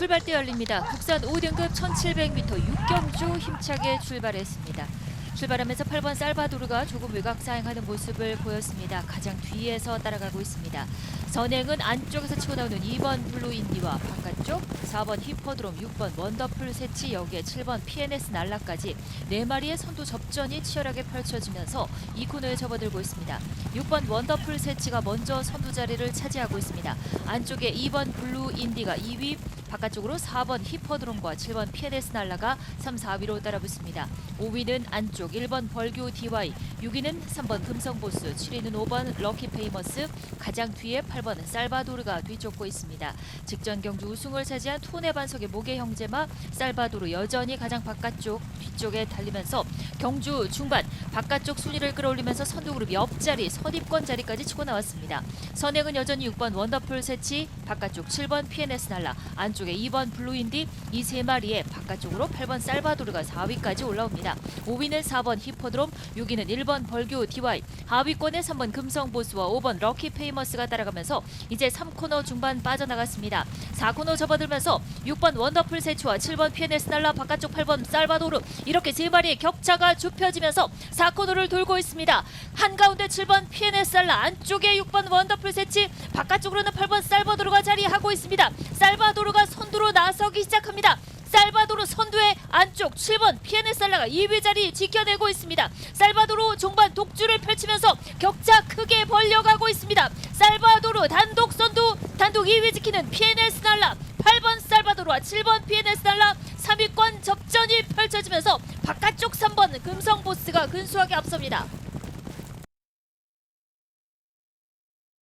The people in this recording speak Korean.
출발대 열립니다. 국산 5등급 1700m 6경주 힘차게 출발했습니다. 출발하면서 8번 살바도르가 조금 외곽 사행하는 모습을 보였습니다. 가장 뒤에서 따라가고 있습니다. 선행은 안쪽에서 치고 나오는 2번 블루인디와 바깥쪽 4번 히퍼드롬, 6번 원더풀 세치 여기에 7번 PNS 날라까지 네 마리의 선두 접전이 치열하게 펼쳐지면서 이 코너에 접어들고 있습니다. 6번 원더풀 세치가 먼저 선두 자리를 차지하고 있습니다. 안쪽에 2번 블루인디가 2위, 바깥쪽으로 4번 히퍼드롬과 7번 PNS 날라가 3, 4위로 따라붙습니다. 5위는 안쪽 1번 벌교 DY, 6위는 3번 금성보스, 7위는 5번 럭키 페이머스, 가장 뒤에 8번 살바도르가 뒤쫓고 있습니다. 직전 경주 우승을 차지한 투네 반석의 모계 형제마 살바도르 여전히 가장 바깥쪽 뒤쪽에 달리면서 경주 중반 바깥쪽 순위를 끌어올리면서 선두그룹 옆자리 선입권 자리까지 치고 나왔습니다. 선행은 여전히 6번 원더풀 세치, 바깥쪽 7번 PNS 날라, 안쪽에 2번 블루인디 이 세 마리에 바깥쪽으로 8번 살바도르가 4위까지 올라옵니다. 5위는 4번 히퍼드롬, 6위는 1번 벌교 DY, 하위권에 3번 금성보스와 5번 럭키 페이머스가 따라가면서 이제 3코너 중반 빠져나갔습니다. 4코너 접어들면서 6번 원더풀 세치와 7번 PNS 날라 바깥쪽 8번 살바도르 이렇게 세 마리의 격차가 좁혀지면서 4코너를 돌고 있습니다. 한가운데 7번 PNS 날라 안쪽에 6번 원더풀 세치 바깥쪽으로는 8번 살바도르가 자리하고 있습니다. 살바도르가 선두로 나서기 시작합니다. 살바도르 선두의 안쪽 7번 피에네 살라가 2위 자리 지켜내고 있습니다. 살바도르 종반 독주를 펼치면서 격차 크게 벌려가고 있습니다. 살바 도르 단독 선두 단독 2위 지키는 피에네 살라 8번 살바도르와 7번 피에네 살라 3위권 접전이 펼쳐지면서 바깥쪽 3번 금성보스가 근소하게 앞섭니다.